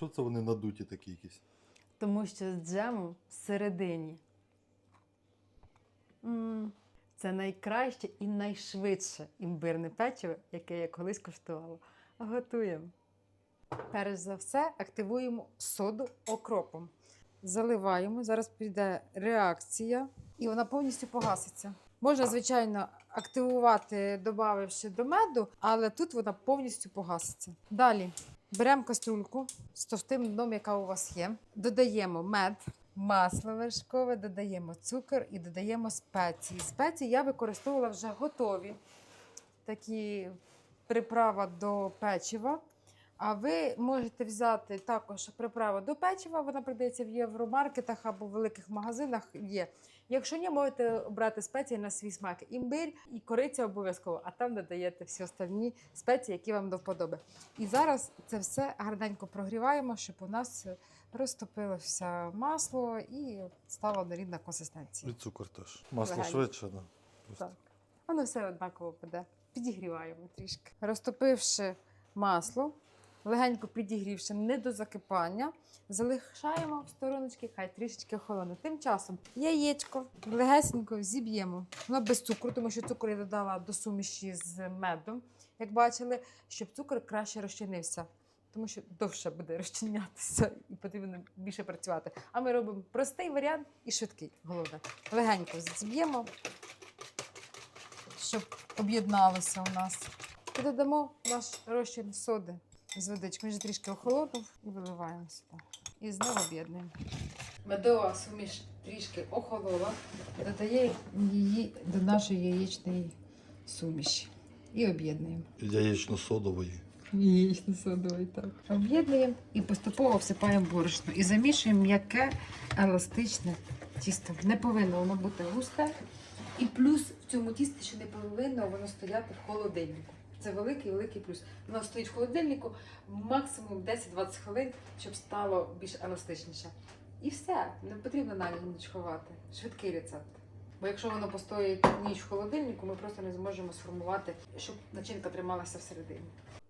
Що це вони надуті такі якісь? Тому що з джемом всередині. Це найкраще і найшвидше імбирне печиво, яке я колись куштувала. Готуємо. Перш за все, активуємо соду окропом. Заливаємо, зараз піде реакція, і вона повністю погаситься. Можна, звичайно, активувати, додавши до меду, але тут вона повністю погаситься. Далі беремо каструльку з товстим дном, яка у вас є. Додаємо мед, масло вершкове, додаємо цукор і додаємо спеції. Спеції я використовувала вже готові. Такі приправа до печива. А ви можете взяти також приправу до печива, вона продається в євромаркетах або в великих магазинах є. Якщо ні, можете обрати спеції на свій смак. Імбирь і кориця обов'язково, а там додаєте всі остальні спеції, які вам до вподоби. І зараз це все гарненько прогріваємо, щоб у нас розтопилося масло і стала однорідна консистенція. І цукор теж. Масло Легенько. швидше, да. Так. Воно все однаково буде. Підігріваємо трішки. Розтопивши масло, легенько підігрівши, не до закипання, залишаємо в стороночки, хай трішечки охолоне. Тим часом яєчко легесенько зіб'ємо. Воно без цукру, тому що цукор я додала до суміші з медом, як бачили, щоб цукор краще розчинився. Тому що довше буде розчинятися і потрібно більше працювати. А ми робимо простий варіант і швидкий. Головне. Легенько зіб'ємо, щоб об'єдналося у нас. І додамо наш розчин соди з водичкою. Він вже трішки охолонув і виливаємо сюди. І знову об'єднуємо. Медова суміш трішки охолола. Додаємо її до нашої яєчної суміші. І об'єднуємо. Яєчно-содової. Яєчно содовий, так. Об'єднуємо і поступово всипаємо борошно. І замішуємо м'яке еластичне тісто. Не повинно воно бути густе. І плюс в цьому тісті, що не повинно воно стояти в холодильнику. Це великий великий плюс. Воно стоїть в холодильнику максимум 10-20 хвилин, щоб стало більш еластичніше. І все, не потрібно на ніч ховати. Швидкий рецепт. Бо якщо воно постоїть ніч в холодильнику, ми просто не зможемо сформувати, щоб начинка трималася всередині.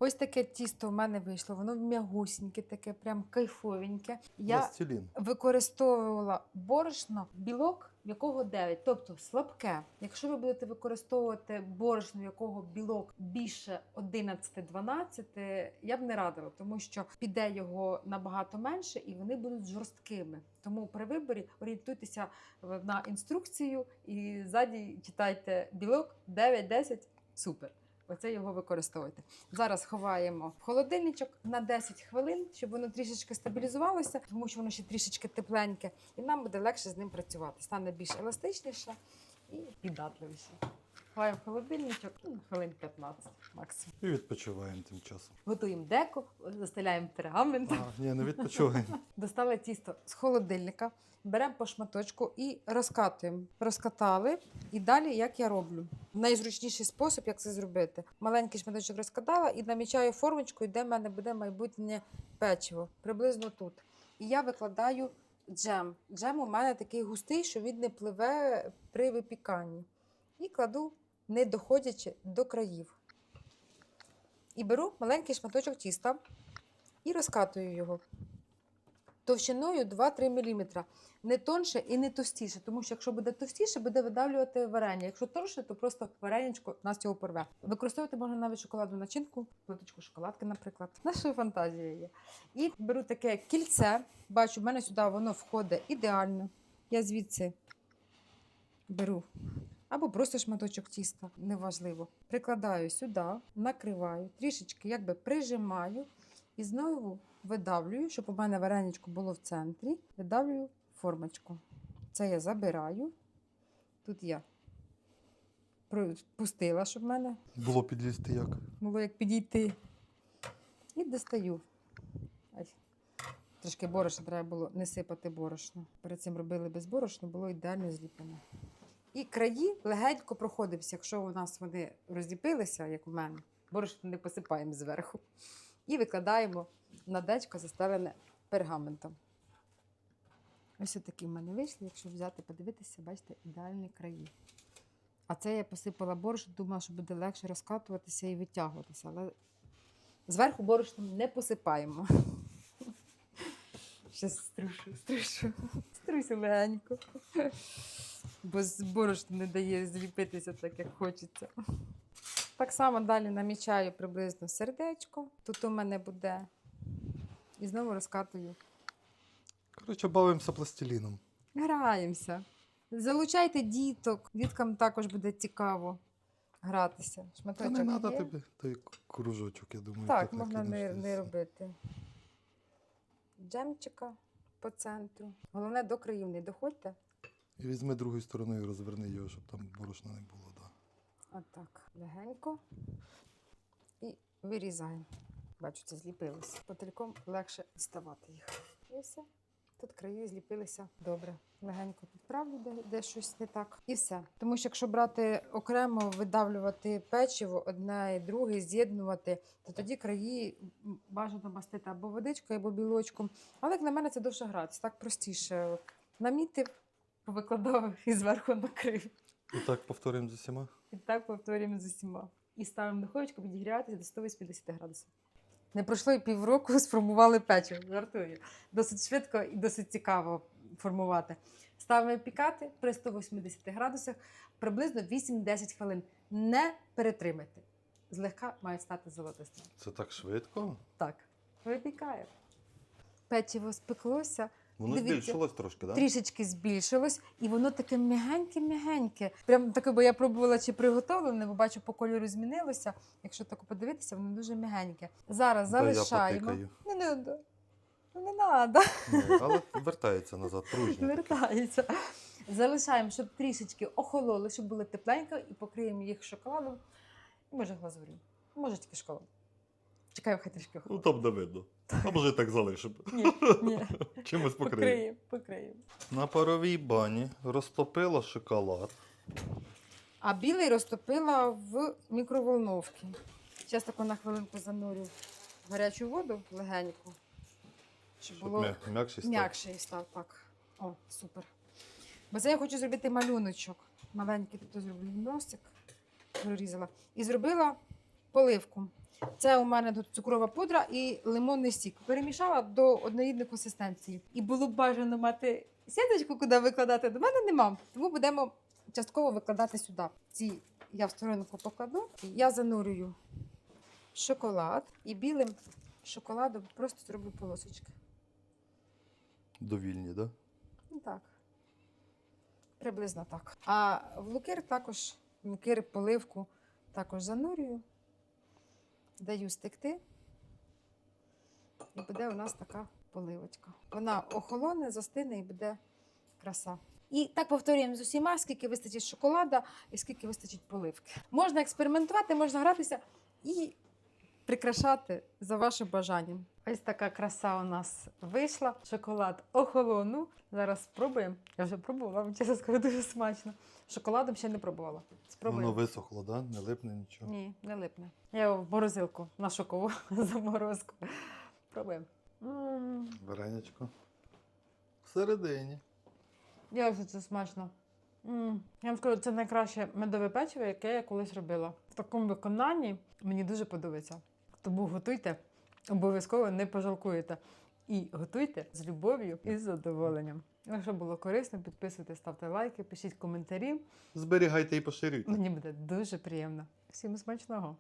Ось таке тісто в мене вийшло. Воно м'ягусіньке, таке, прям кайфовеньке. Я Пластилін. використовувала борошно, білок, якого 9, тобто слабке. Якщо ви будете використовувати борошно, якого білок більше 11-12, я б не радила, тому що піде його набагато менше і вони будуть жорсткими. Тому при виборі орієнтуйтеся на інструкцію і ззаді читайте білок 9-10, супер. Оце його використовуйте. Зараз ховаємо в холодильничок на 10 хвилин, щоб воно трішечки стабілізувалося, тому що воно ще трішечки тепленьке, і нам буде легше з ним працювати. Стане більш еластичніше і піддатливіше. Ховаємо в холодильничок ну, хвилин 15 максимум. І відпочиваємо тим часом. Готуємо деко, застеляємо пергаментом. А, ні, не відпочиваємо. Достали тісто з холодильника, беремо по шматочку і розкатуємо. Розкатали. І далі, як я роблю. Найзручніший спосіб, як це зробити. Маленький шматочок розкатала і намічаю формочку, де в мене буде майбутнє печиво. Приблизно тут. І я викладаю джем. Джем у мене такий густий, що він не пливе при випіканні. І кладу, не доходячи до країв. І беру маленький шматочок тіста і розкатую його товщиною 2-3 мм. Не тонше і не товстіше, тому що якщо буде товстіше, буде видавлювати варення. Якщо тонше, то просто вареничко нас цього порве. Використовувати можна навіть шоколадну начинку, плиточку шоколадки, наприклад. Наша фантазія є. І беру таке кільце. Бачу, в мене сюди воно входить ідеально. Я звідси беру. Або просто шматочок тіста, неважливо. Прикладаю сюди, накриваю, трішечки якби прижимаю і знову видавлюю, щоб у мене вареничко було в центрі. Видавлюю формочку. Це я забираю. Тут я пустила, щоб в мене Було підлізти як? було як підійти. І достаю. Ай. Трошки борошна треба було не сипати борошно. Перед цим робили без борошна, було ідеально зліплено. І краї легенько проходився, якщо у нас вони розліпилися, як у мене, борошно не посипаємо зверху. І викладаємо на дечко застелене пергаментом. Ось такі в мене вийшли. Якщо взяти, подивитися, бачите, ідеальні краї. А це я посипала борошно, думала, що буде легше розкатуватися і витягуватися. Але зверху борошном не посипаємо. Щас струшу, струшу. Струсю легенько. Бо з борошна не дає зліпитися так, як хочеться. Так само далі намічаю приблизно сердечко. Тут у мене буде. І знову розкатую. Коротше, бавимося пластиліном. Граємося. Залучайте діток. Діткам також буде цікаво гратися. Та не треба тобі той кружочок, я думаю. Так, можна не, не робити. Джемчика по центру. Головне, до країв не доходьте. І візьми другою стороною, розверни його, щоб там борошна не було. Да. Отак. Легенько. І вирізаємо. Бачу, це зліпилося. Потельком легше діставати їх. І все. Тут краї зліпилися добре. Легенько підправлю, де, де щось не так. І все. Тому що якщо брати окремо, видавлювати печиво, одне і друге, з'єднувати, то тоді краї бажано мастити або водичкою, або білочком. Але як на мене це довше гратися, так простіше. Намітив, повикладав і зверху накрив. І так повторюємо з усіма. І так повторюємо з усіма. І ставимо духовочку підігріватися до 180 градусів. Не пройшло і півроку, сформували печиво. Жартую. Досить швидко і досить цікаво формувати. Ставимо пікати при 180 градусах приблизно 8-10 хвилин. Не перетримайте. Злегка має стати золотистим. Це так швидко. Так, випікає. Печиво спеклося, Воно Дивіться. збільшилось трошки, так? трішечки збільшилось, і воно таке м'ягеньке-м'ягеньке. Прям таке, бо я пробувала чи приготовлене, бо бачу, по кольору змінилося. Якщо так подивитися, воно дуже м'ягеньке. Зараз залишаємо. Не треба. Ну, Не треба. Ні, але вертається назад, таке. Вертається. Залишаємо, щоб трішечки охололи, щоб було тепленько, і покриємо їх шоколадом. Може глазур'ю. Може тільки шоколад. Чекаю, хай трішки Ну там не видно. А може так залишимо. Ні, ні. Чимось покриємо. Покриємо, покриємо. На паровій бані розтопила шоколад. А білий розтопила в мікроволновці. Зараз таку на хвилинку занурю в гарячу воду легеньку, щоб Щоб було м'я- м'якший став. м'якший став. Так. О, супер. Бо це я хочу зробити малюночок. Маленький тут зроблю носик, прорізала. І зробила поливку. Це у мене тут цукрова пудра і лимонний сік. Перемішала до одноїдної консистенції. І було б бажано мати сіточку, куди викладати. До мене нема. Тому будемо частково викладати сюди. Ці я в сторонку покладу. Я занурюю шоколад і білим шоколадом просто зроблю полосочки. Довільні, так? Ну так. Приблизно так. А в лукер також, в лукер поливку також занурюю, даю стекти. І буде у нас така поливочка. Вона охолоне, застине і буде краса. І так повторюємо з усіма, скільки вистачить шоколада і скільки вистачить поливки. Можна експериментувати, можна гратися і прикрашати за вашим бажанням. Ось така краса у нас вийшла. Шоколад охолонув. Зараз спробуємо. Я вже пробувала, вам чесно скажу, дуже смачно. Шоколадом ще не пробувала. Спробуємо. Воно висохло, да? не липне нічого. Ні, не липне. Я його в морозилку на шокову заморозку. Пробуємо. М, Варенячко. Всередині. Як же це смачно. М, Я вам скажу, це найкраще медове печиво, яке я колись робила. В такому виконанні мені дуже подобається. Тому готуйте, обов'язково не пожалкуєте. І готуйте з любов'ю і з задоволенням. Якщо було корисно, підписуйтесь, ставте лайки, пишіть коментарі. Зберігайте і поширюйте. Мені буде дуже приємно. Всім смачного!